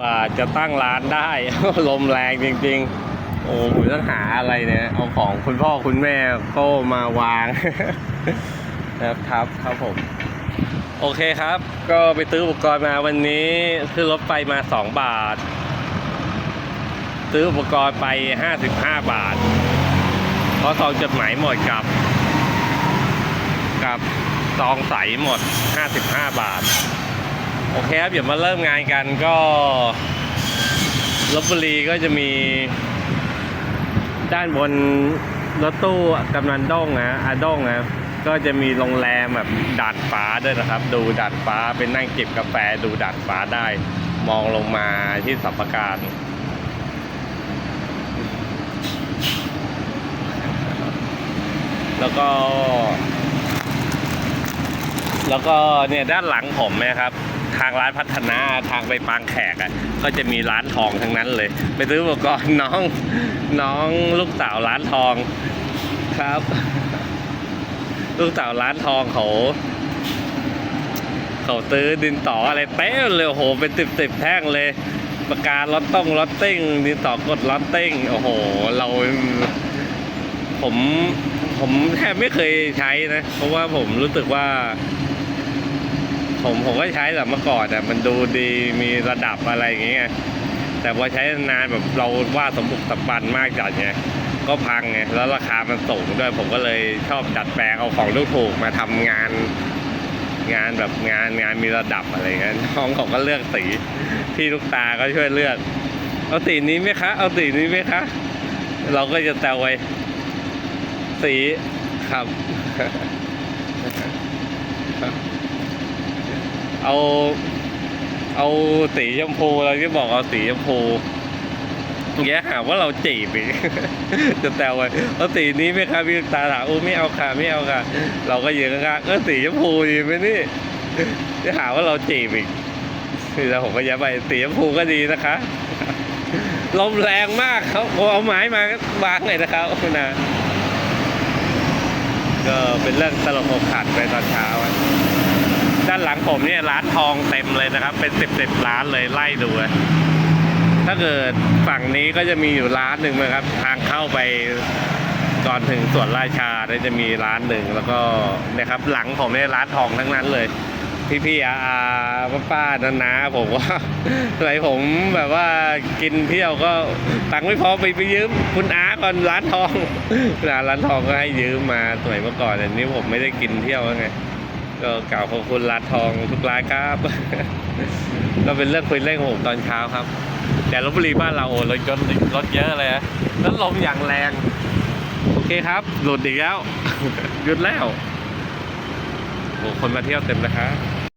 ว่าจะตั้งร้านได้ ลมแรงจริง ๆ โอ้ผมต้องหาอะไรเนี่ย เอาของคุณพ่อคุณแม่โก้มาวางนะครับครับผม โอเคครับ ก็ไปซื้ออุปกรณ์มาวันนี้ขึ้นรถไฟมา 2 บาท ซื้ออุปกรณ์ไป 55 บาท เพราะซองจดหมายหมดกับ กับซองใสหมด 55 บาท โอเคครับเดี๋ยวมาเริ่มงานกันก็ลบบุรีก็จะมี ด้านบนรถตู้กำนันด้งนะอาด้งนะก็จะมีโรงแรมแบบดาดฟ้าด้วยนะครับ ดูดาดฟ้าเป็นนั่งจิบกาแฟดูดาดฟ้าได้ มองลงมาที่สัมปการแล้วก็ แล้วก็เนี่ยด้านหลังผมนะครับ ทางร้านพัฒนาทางไปปางแขกอะก็จะมีร้านทองทั้งนั้นเลย ไปซื้ออุปกรณ์น้องน้องลูกสาวร้านทองครับ ลูกสาวร้านทองเขาเขาซื้อดินต่ออะไรเต้เลยโอ้โหเป็นติบติบแท่งเลยประกาล็อตต้องล็อตติ้งดินต่อกดล็อตติ้งโอ้โห เราผมผมแทบไม่เคยใช้นะ เพราะว่าผมรู้สึกว่า ผมผมก็ใช้แต่เมื่อก่อนอ่มันดูดีมีระดับอะไรอย่างเงี้ยแต่พอใช้นานแบบเราว่าสมบุกสมบันมากจัดไงก็พังไงแล้วราคามันสูงด้วยผมก็เลยชอบดัดแปลงเอาของถูกๆมาทำงานงานแบบงานงานมีระดับอะไรเงี้ยน้องเขาก็เลือกสีพี่ลูกตาก็ช่วยเลือกเอาสีนี้ไหมคะ เอาสีนี้ไหมคะ เราก็จะแซวไว้สีครับ เอา เอาสีชมพูเราที่บอกเอาสีชมพูอย่หาว่าเราจีบอีกจะแซวไว้เอาสีนี้ไหมครับพี่ตาถามอู้ไม่เอาค่ะไม่เอาค่ะ เราก็ยืนข้างๆเออสีชมพูดีไหมนี่จะหาว่าเราจีบอีกแล้วผมก็ย้ำไปสีชมพูก็ดีนะคะลมแรงมากเขาเอาไม้มาวางเลยนะครับคุณนาก็เป็นเรื่องตลกอกขัดไปตอนเช้าอะ ด้านหลังผมเนี่ยร้านทองเต็มเลยนะครับ เป็นสิบสิบร้านเลยไล่ดูเลยถ้าเกิดฝั่งนี้ก็จะมีอยู่ร้านหนึ่งนะครับ ทางเข้าไปก่อนถึงสวนราชาเนี่ยจะมีร้านหนึ่งแล้วก็นะครับ หลังผมเนี่ยร้านทองทั้งนั้นเลยพี่พี่ๆอาอาป้าป้านานาผมว่าสมัยผมแบบว่ากินเที่ยวก็ตังค์ไม่พอไปไปยืมคุณอาก่อนร้านทองร้านร้านทองก็ให้ยืมมาสมัยเมื่อก่อนแต่นี้ผมไม่ได้กินเที่ยวแล้วไง ก็กล่าวขอบคุณร้านทองทุกร้านครับ ก็เป็นเรื่องคุยเล่นของผมตอนเช้าครับ แต่ลบบุรีบ้านเราโอ้รถยรถเยอะเลยนะแล้วลมอย่างแรง โอเคครับ หลุดอีกแล้วหยุดแล้วโอ้คนมาเที่ยวเต็มเลยครับ